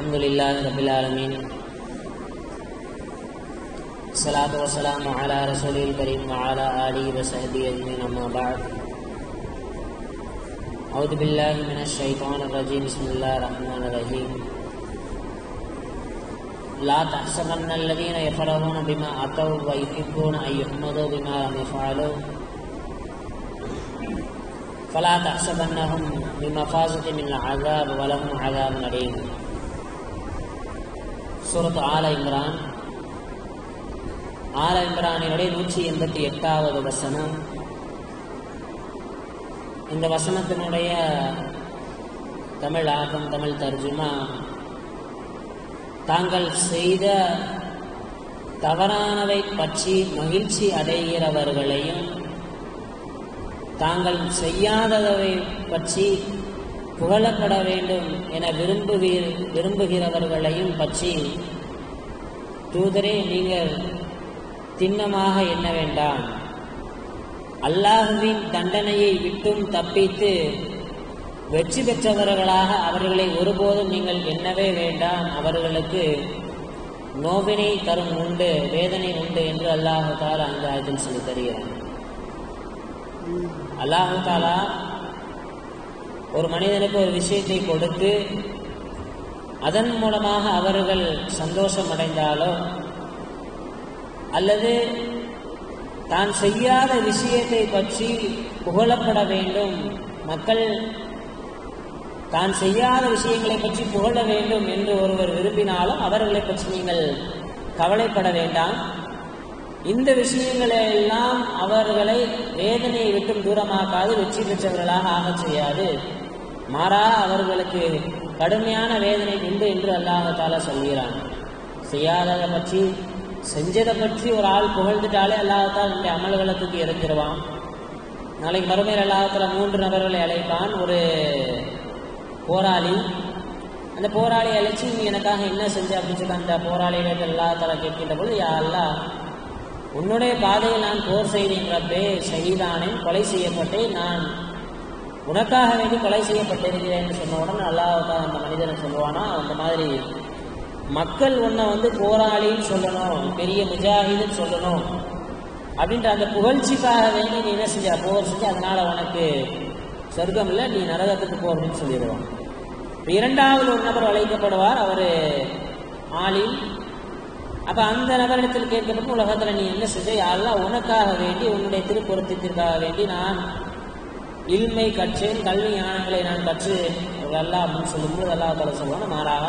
الحمد لله رب العالمين الصلاة والسلام على رسوله الكريم وعلى آله وصحبه أجمعين أما بعد. أعوذ بالله من الشيطان الرجيم بسم الله الرحمن الرحيم لا تحسبن الذين يفرحون بما أتوا ويحبون أن يحمدوا بما لم يفعلوا فلا تحسبنهم بمفازة من العذاب ولهم عذاب أليم சூரத் ஆல இம்ரான். ஆல இம்ரானினுடைய நூற்றி எண்பத்தி எட்டாவது வசனம். இந்த வசனத்தினுடைய தமிழ் ஆக்கம் தமிழ் தர்ஜுமா தாங்கள் செய்த தவறானவை பற்றி மகிழ்ச்சி அடைகிறவர்களையும் தாங்கள் செய்யாதவை பற்றி புகழப்பட வேண்டும் என விரும்புகிற விரும்புகிறவர்களையும் பற்றி தூதரே நீங்கள் திண்ணமாக எண்ண வேண்டாம். அல்லாஹுவின் தண்டனையை விட்டும் தப்பித்து வெற்றி பெற்றவர்களாக அவர்களை ஒருபோதும் நீங்கள் எண்ணவே வேண்டாம். அவர்களுக்கு நோவினை தரும் உண்டு வேதனை உண்டு என்று அல்லாஹு தாலா அந்த ஆயத்தில் சொல்லி தருகிறார் அல்லாஹு தாலா ஒரு மனிதனுக்கு ஒரு விஷயத்தை கொடுத்து அதன் மூலமாக அவர்கள் சந்தோஷம் அடைந்தாலோ அல்லது தான் செய்யாத விஷயத்தை பற்றி புகழப்பட வேண்டும் மக்கள் தான் செய்யாத விஷயங்களை பற்றி புகழ வேண்டும் என்று ஒருவர் விரும்பினாலும் அவர்களை பற்றி நீங்கள் கவலைப்பட வேண்டாம். இந்த விஷயங்களை எல்லாம் அவர்களை வேதனையை விட்டும் தூரமாக்காது வெற்றி பெற்றவர்களாக ஆகச் செய்யாது. மாறாக அவர்களுக்கு கடுமையான வேதனை உண்டு என்று அல்லாஹால சொல்கிறான். செய்யாததை பற்றி செஞ்சதை பற்றி ஒரு ஆள் புகழ்ந்துட்டாலே அல்லாஹால் இந்த அமல்களத்துக்கு இறந்துருவான் நாளைக்கு மறுமையில் அல்லாஹத்தில் மூன்று நபர்களை அழைப்பான். ஒரு போராளி. அந்த போராளி அழைச்சி நீ எனக்காக என்ன செஞ்ச? அப்படின்னு சொல்லி அந்த போராளிகளுக்கு அல்லாஹால கேட்கின்ற பொழுது யா அல்லா உன்னுடைய பாதையில் நான் போர் செய்தேன் ரப்பே ஷஹீதானேன் கொலை செய்யப்பட்டேன். நான் உனக்காக வேண்டி கொலை செய்யப்பட்டிருக்கிறேன் சொன்ன உடனே அல்லாஹால அந்த மனிதனை சொல்லுவானா? அந்த மாதிரி மக்கள் உன்னை வந்து போராளின்னு சொல்லணும் பெரிய முஜாஹிதுன்னு சொல்லணும் அப்படின்ற அந்த புகழ்ச்சிக்காக வேண்டி நீ என்ன செஞ்ச? போர் செஞ்சு அதனால உனக்கு சொர்க்கம் இல்லை நீ நரகத்துக்கு போ அப்படின்னு சொல்லிடுவான். இரண்டாவது ஒரு நபர் அழைக்கப்படுவார் அவர் ஆளில் அப்போ அந்த நபரிடத்தில் கேட்கப்பட்டு உலகத்தில் நீ என்ன செஞ்ச? யாரெல்லாம் உனக்காக வேண்டி உன்னுடைய திருப்பொருத்தத்திற்காக வேண்டி நான் இல்மை கற்றேன் கல்வி ஞானங்களை நான் கற்று அல்லா அப்படின்னு சொல்லும்போது அல்லா தலை சொல்லணும் மாறாக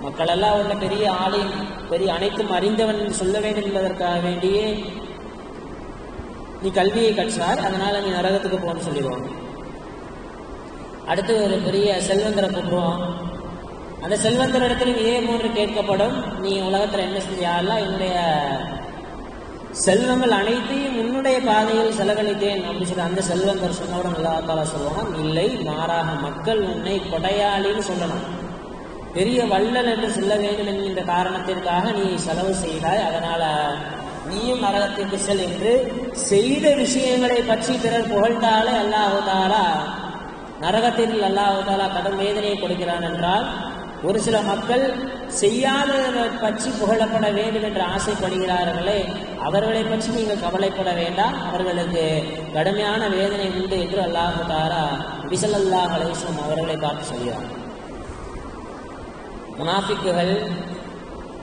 மக்கள் எல்லாம் உள்ள பெரிய ஆளையும் பெரிய அனைத்தும் அறிந்தவன் சொல்ல வேண்டும் என்பதற்காக வேண்டியே நீ கல்வியை கற்றார் அதனால நீ நரகத்துக்கு போன்னு சொல்லிடுவாங்க. அடுத்து ஒரு பெரிய செல்வந்தரை கூப்பிடுவான் அந்த செல்வந்தர் இடத்துல இதே போன்று கேட்கப்படும்? நீ உலகத்தில் என்ன செஞ்சாலாம் என்னுடைய செல்வங்கள் அனைத்தையும் உன்னுடைய பாதையில் செலவழித்தேன் அப்படின்னு சொல்லி அந்த செல்வந்தர் சொன்னவுடன் அல்லா தாலா சொல்லுவாங்க இல்லை மாறாக மக்கள் உன்னை கொடையாளின்னு சொல்லணும். பெரிய வள்ளல் என்று சொல்ல வேண்டும் என்கின்ற காரணத்திற்காக நீ செலவு செய்தாய் அதனால நீயும் நரகத்திற்கு செல் என்று செய்த விஷயங்களை பற்றி பிறர் புகழ்ந்தாலே அல்லாஹு தாலா நரகத்தில் அல்லாஹு தாலா கடும் வேதனையை கொடுக்கிறான் என்றால் ஒரு சில மக்கள் செய்யாததை பற்றி புகழப்பட வேண்டும் என்று ஆசைப்படுகிறார்களே அவர்களை பற்றி நீங்கள் கவலைப்பட வேண்டாம். அவர்களுக்கு கடுமையான வேதனை உண்டு என்று அல்லாஹு தாரா விசலல்லா அல்லாஹ் அவர்களை பார்த்து சொல்கிறார் முனாஃபிக்குகள்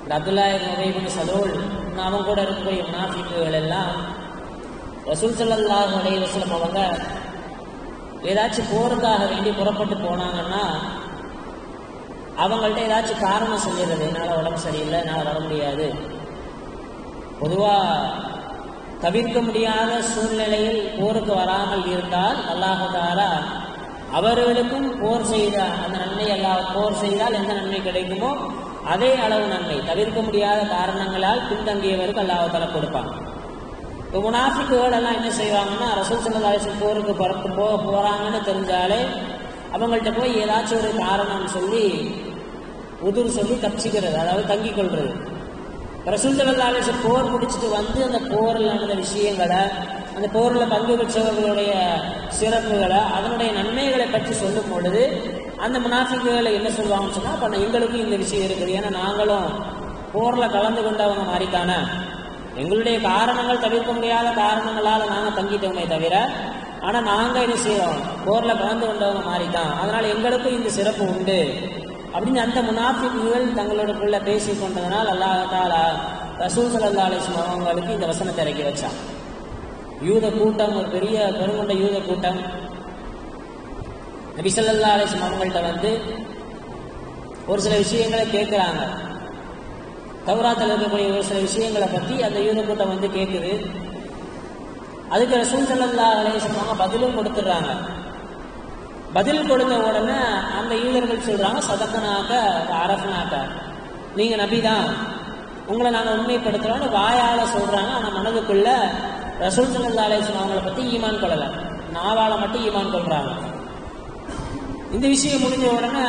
இந்த அப்துல்லாய் நுகைபின் சலோல் அவங்க கூட இருக்கக்கூடிய முனாஃபிக்குகள் எல்லாம் ரசூல் சல்லாஹ் அலே வசலம் அவங்க ஏதாச்சும் போருக்காக வேண்டி புறப்பட்டு போனாங்கன்னா அவங்கள்ட்ட ஏதாச்சும் காரணம் சொல்லிடுறது என்னால் உடம்பு சரியில்லை என்னால் வர முடியாது. பொதுவாக தவிர்க்க முடியாத சூழ்நிலையில் போருக்கு வராமல் இருந்தால் அல்லாஹாரா அவர்களுக்கும் போர் செய்த அந்த நன்மை எல்லா போர் செய்தால் எந்த நன்மை கிடைக்குமோ அதே அளவு நன்மை. தவிர்க்க முடியாத காரணங்களால் பின்தங்கியவருக்கு அல்லாஹால கொடுப்பாங்க இப்போ முனாஃபிக்குகள் எல்லாம் என்ன செய்வாங்கன்னா ரசூல் சல்லாஹ் போருக்கு பிறப்பு போக போகிறாங்கன்னு தெரிஞ்சாலே அவங்கள்ட்ட போய் ஏதாச்சும் ஒரு காரணம் சொல்லி உதுர் சொல்லி தப்பிச்சுக்கிறது அதாவது தங்கி கொள்றது ரசூல் போர் முடிச்சுட்டு வந்து அந்த போரில் நடந்த விஷயங்களை அந்த போரில் பங்கு பெற்றவர்களுடைய சிறப்புகளை அதனுடைய நன்மைகளை பற்றி சொல்லும் பொழுது அந்த முனாஃபிக்குகளை என்ன சொல்லுவாங்கன்னு சொன்னால் அப்போ எங்களுக்கும் இந்த விஷயம் இருக்குது. ஏன்னா நாங்களும் போரில் கலந்து கொண்டவங்க மாதிரித்தானே எங்களுடைய காரணங்கள் தவிர்க்க முடியாத காரணங்களால் நாங்கள் தங்கிட்டோமே தவிர ஆனா நாங்க என்ன செய்யறோம் போர்ல கலந்து கொண்டவங்க மாதிரி தான் அதனால எங்களுக்கும் இந்த சிறப்பு உண்டு. அப்படின்னு அந்த முனாஃபிக்குகள் தங்களோடக்குள்ள பேசி கொண்டதனால் அல்லாஹால ரசூல் சல்லா அலிஸ்லாம் அவங்களுக்கு இந்த வசனத்தை இறக்கி வச்சான். யூத கூட்டம் ஒரு பெரிய பெருங்கொண்ட யூத கூட்டம். நபி ஸல்லல்லாஹு அவங்கள்ட்ட வந்து ஒரு சில விஷயங்களை கேட்குறாங்க. தௌராத்தில் இருக்கக்கூடிய ஒரு சில விஷயங்களை பற்றி அந்த யூத கூட்டம் வந்து கேட்குது. அதுக்கு ரசூல் சல்லா அலைஹி வஸல்லம் பதிலும் கொடுத்துட்றாங்க. பதில் கொடுத்த உடனே அந்த யூதர்கள் சொல்றாங்க சதக்கனாக்க அரசனாக்க நீங்க நபி தான் உங்களை நாங்கள் உண்மைப்படுத்துறோம்னு வாயால சொல்றாங்க. ஆனா மனதுக்குள்ள ரசூல் சல்லா அலைஹி வஸல்லம் அவங்கள பத்தி ஈமான் கொள்ளல. நாவால மட்டும் ஈமான் கொள்றாங்க. இந்த விஷயம் முடிஞ்ச உடனே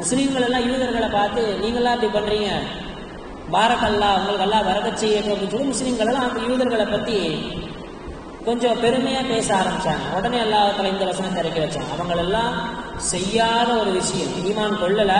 முஸ்லீம்கள் எல்லாம் யூதர்களை பார்த்து நீங்களாம் இப்படி பண்றீங்க. பாரக்கல்லா உங்களுக்கு எல்லாம் வரகச் செய்யட்டும் அப்படின்னு சொல்லி முஸ்லீம்கள் எல்லாம் அந்த யூதர்களை பத்தி கொஞ்சம் பெருமையா பேச ஆரம்பிச்சாங்க. உடனே எல்லாத்துல இந்த வசனம் இறக்கி வச்சாங்க. அவங்களெல்லாம் செய்யாத ஒரு விஷயம். ஈமான் கொள்ளல.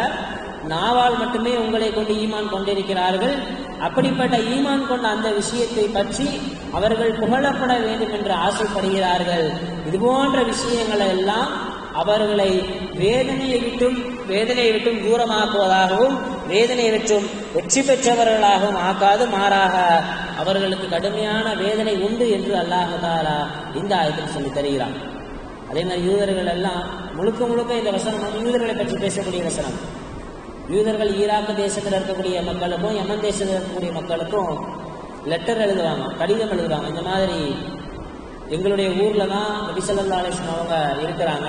நாவால் மட்டுமே உங்களை கொண்டு ஈமான் கொண்டிருக்கிறார்கள். அப்படிப்பட்ட ஈமான் கொண்ட அந்த விஷயத்தை பற்றி அவர்கள் புகழப்பட வேண்டும் என்று ஆசைப்படுகிறார்கள். இது போன்ற விஷயங்களை எல்லாம் அவர்களை வேதனையை விட்டும் வேதனையை விட்டும் தூரமாக்குவதாகவும் வேதனையை விட்டும் வெற்றி பெற்றவர்களாகவும் ஆக்காது மாறாக அவர்களுக்கு கடுமையான வேதனை உண்டு என்று அல்லாஹாலா இந்த ஆயத்தில் சொல்லி தருகிறான். அதே மாதிரி யூதர்கள் எல்லாம் முழுக்க முழுக்க இந்த வசனம் வந்து யூதர்களை பற்றி பேசக்கூடிய வசனம். யூதர்கள் ஈராக்கு தேசத்தில் இருக்கக்கூடிய மக்களுக்கும் எமன் தேசத்தில் இருக்கக்கூடிய மக்களுக்கும் லெட்டர் எழுதுவாங்க கடிதம் எழுதுவாங்க. இந்த மாதிரி எங்களுடைய ஊர்ல தான் நபிசல்லா அலிஸ்லாம் அவங்க இருக்கிறாங்க.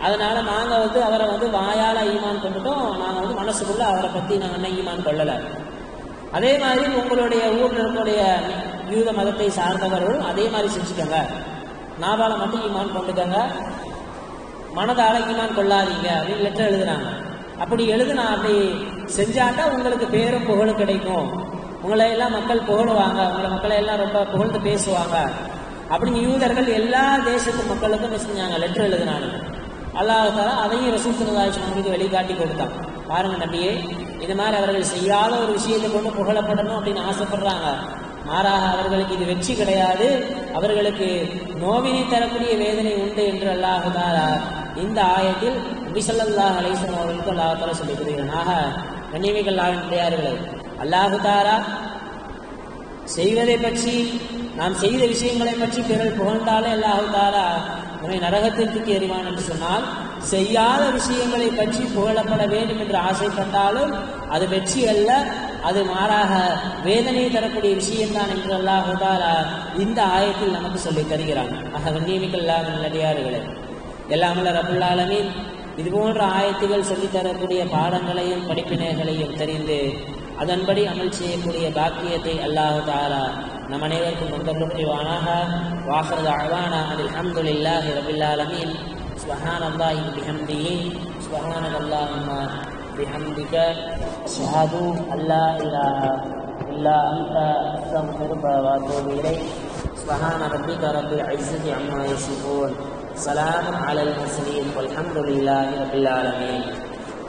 அதனால நாங்க வந்து அவரை வந்து வாயால ஈமான் கொண்டுட்டோம். நாங்க வந்து மனசுக்குள்ள அவரை பத்தி நாங்க என்ன ஈமான் கொள்ளல. அதே மாதிரி உங்களுடைய ஊர்ல இருக்கக்கூடிய யூத மதத்தை சார்ந்தவர்களும் அதே மாதிரி செஞ்சுக்கோங்க நாவால மட்டும் ஈமான் கொண்டுக்கங்க. மனதால ஈமான் கொள்ளாதீங்க அப்படின்னு லெட்டர் எழுதுனாங்க அப்படி எழுதுனா அப்படி செஞ்சாட்டா உங்களுக்கு பேரும் புகழும் கிடைக்கும். உங்களை எல்லாம் மக்கள் புகழுவாங்க. உங்களை மக்களை எல்லாம் ரொம்ப புகழ்ந்து பேசுவாங்க. அப்படின்னு யூதர்கள் எல்லா தேசத்து மக்களுக்கும் செஞ்சாங்க? லெட்டர் எழுதினாங்க. அல்லாஹால அதையும் ரசூல் சமுதாயத்துக்கு வெளிக்காட்டி கொடுத்தான். பாருங்க நம்பியே இது மாதிரி அவர்கள் செய்யாத ஒரு விஷயத்தை கொண்டு புகழப்படணும் அப்படின்னு ஆசைப்படுறாங்க. மாறாக அவர்களுக்கு இது வெற்றி கிடையாது. அவர்களுக்கு நோவினை தரக்கூடிய வேதனை உண்டு என்று அல்லாஹாலா இந்த ஆயத்தில் நபிசல்லாஹ் அலிஸ்லாம் அவர்களுக்கு அல்லாஹால சொல்லிக் கொடுக்கிறான். ஆக கண்ணியமிகள் அல்லாஹுதாரா அல்லாஹு தாரா செய்வதை பற்றி நாம் செய்த விஷயங்களை பற்றி பிறர் புகழ்ந்தாலே அல்லாஹு தாரா உன்னை நரகத்திற்கு எறிவான் என்று சொன்னால் செய்யாத விஷயங்களை பற்றி புகழப்பட வேண்டும் என்று ஆசைப்பட்டாலும் அது வெற்றி அல்ல அது மாறாக வேதனை தரக்கூடிய விஷயம்தான் என்று அல்லாஹு இந்த ஆயத்தில் நமக்கு சொல்லி தருகிறான். ஆக கண்ணியமிக்கல்லாத நல்லடியார்களே எல்லாமல்ல ரபுல்லாலமின் இது போன்ற ஆயத்துகள் சொல்லித் தரக்கூடிய பாடங்களையும் படிப்பினைகளையும் தெரிந்து அதன்படி அமல் செய்யக்கூடிய பாக்கியத்தை அல்லாஹு தாலா நம் அனைவருக்கும் கொண்டு புரிவானாக வாஹரது அழவானா அதில் அஹமதுல்லாஹி ரபில் ஆலமீன் سبحان الله بحمده سبحانك اللهم بحمدك أشهد أن لا إله إلا أنت أستغفرك وأتوب إليك سبحان ربك رب العزة عما يصفون سلام على المرسلين والحمد لله رب العالمين